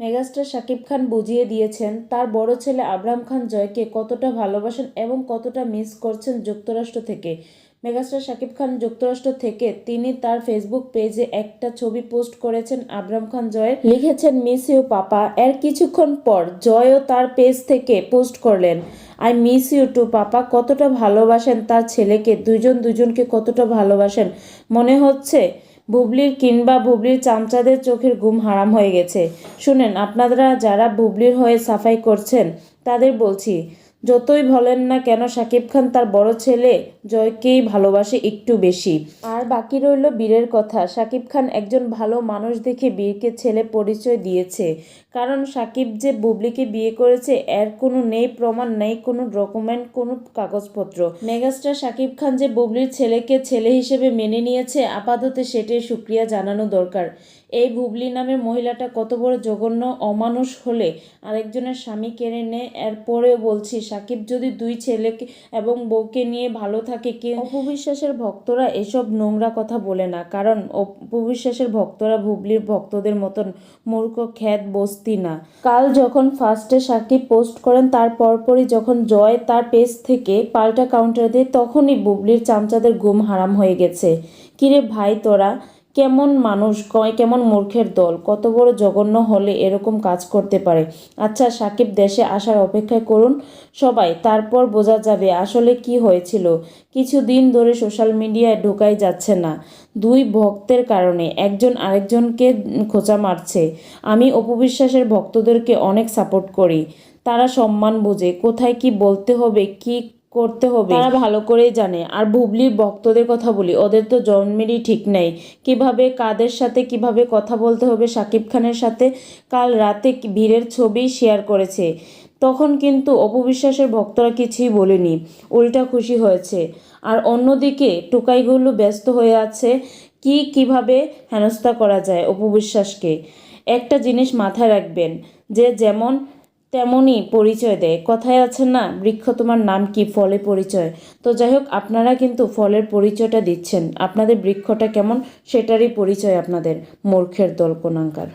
Megastar Shakib Khan বুঝিয়ে দিয়েছেন, তার বড় ছেলে আবরাম খান জয়কে কতটা ভালোবাসেন এবং কতটা মিস করছেন যুক্তরাষ্ট্র থেকে। মেগাস্টার শাকিব খান যুক্তরাষ্ট্র থেকে তিনি তার ফেসবুক পেজে একটা ছবি পোস্ট করেছেন আবরাম খান জয়ের। লিখেছেন, মিস ইউ, পাপা। এর কিছুক্ষণ পর জয়ও তার পেজ থেকে পোস্ট করলেন, I miss you too, papa. কতটা ভালোবাসেন তার ছেলেকে দুজন দুজনকে কতটা ভালোবাসেন। মনে হচ্ছে বুবলির কিংবা বুবলির চামচাদের চোখের ঘুম হারাম হয়ে গেছে। শুনেন, আপনারা যারা বুবলির হয়ে সাফাই করছেন, তাদের বলছি যতই বলেন না কেন সাকিব খান তার বড় ছেলে জয়কেই ভালোবাসে একটু বেশি। আর বাকি রইল বীরের কথা। শাকিব খান একজন ভালো মানুষ দেখে বীরকে ছেলে পরিচয় দিয়েছে। কারণ শাকিব যে বুবলিকে বিয়ে করেছে, এর কোনো নেই প্রমাণ, নেই কোনো ডকুমেন্ট, কোনো কাগজপত্র। মেগাস্টার শাকিব খান যে বুবলির ছেলেকে ছেলে হিসেবে মেনে নিয়েছে, আপাতত সেটাই সুক্রিয়া জানানো দরকার। এই বুবলি নামের মহিলাটা কত বড় জঘন্য, অমানুষ হলে আরেকজনের স্বামী কেড়ে নেয়, এরপরেও বলছি সাকিব যদি দুই ছেলেকে এবং বউকে নিয়ে ভালো থাকে, কি অপবিশ্বাসের ভক্তরা এসব নোংরা কথা বলে না। কারণ অপবিশ্বাসের ভক্তরা বুবলির ভক্তদের মতন মূর্খ, খ্যাত, বস্তি না। কাল যখন ফার্স্টে সাকিব পোস্ট করেন, তার পরপরই যখন জয় তার পেজ থেকে পাল্টা কাউন্টার দেয়, তখনই বুবলির চামচাদের ঘুম হারাম হয়ে গেছে। কিরে ভাই তোরা কেমন মানুষ, কয় কেমন মূর্খের দল, কত বড় জঘন্য হলে এরকম কাজ করতে পারে? আচ্ছা সাকিব দেশে আসার অপেক্ষায় করুন সবাই, তারপর বোঝা যাবে আসলে কি হয়েছিল। কিছুদিন ধরে সোশ্যাল মিডিয়ায় ঢোকাই যাচ্ছে না। দুই ভক্তের কারণে একজন আরেকজনকে খোঁচা মারছে। আমি অপবিশ্বাসের ভক্তদেরকে অনেক সাপোর্ট করি। তারা সম্মান বোঝে, কোথায় কি বলতে হবে, কি করতে হবে। তারা ভালো করেই জানে। আর বুবলির ভক্তদের কথা বলি, ওদের তো জন্মেরই ঠিক নেই। কীভাবে কাদের সাথে কীভাবে কথা বলতে হবে, সাকিব খানের সাথে কাল রাতে ভিড়ের ছবি শেয়ার করেছে। তখন কিন্তু অপবিশ্বাসের ভক্তরা কিছুই বলেনি, উল্টা খুশি হয়েছে। আর অন্যদিকে টোকাইগুলো ব্যস্ত হয়ে আছে, কি কীভাবে হেনস্থা করা যায় অপবিশ্বাসকে একটা জিনিস মাথায় রাখবেন, যে যেমন তেমনই পরিচয় দেয়। কথায় আছে না, বৃক্ষ তোমার নাম কি? ফলে পরিচয়। তো যাই হোক, আপনারা কিন্তু ফলের পরিচয়টা দিচ্ছেন। আপনাদের বৃক্ষটা কেমন? সেটারই পরিচয় আপনাদের, মূর্খের দল কোনাঙ্কার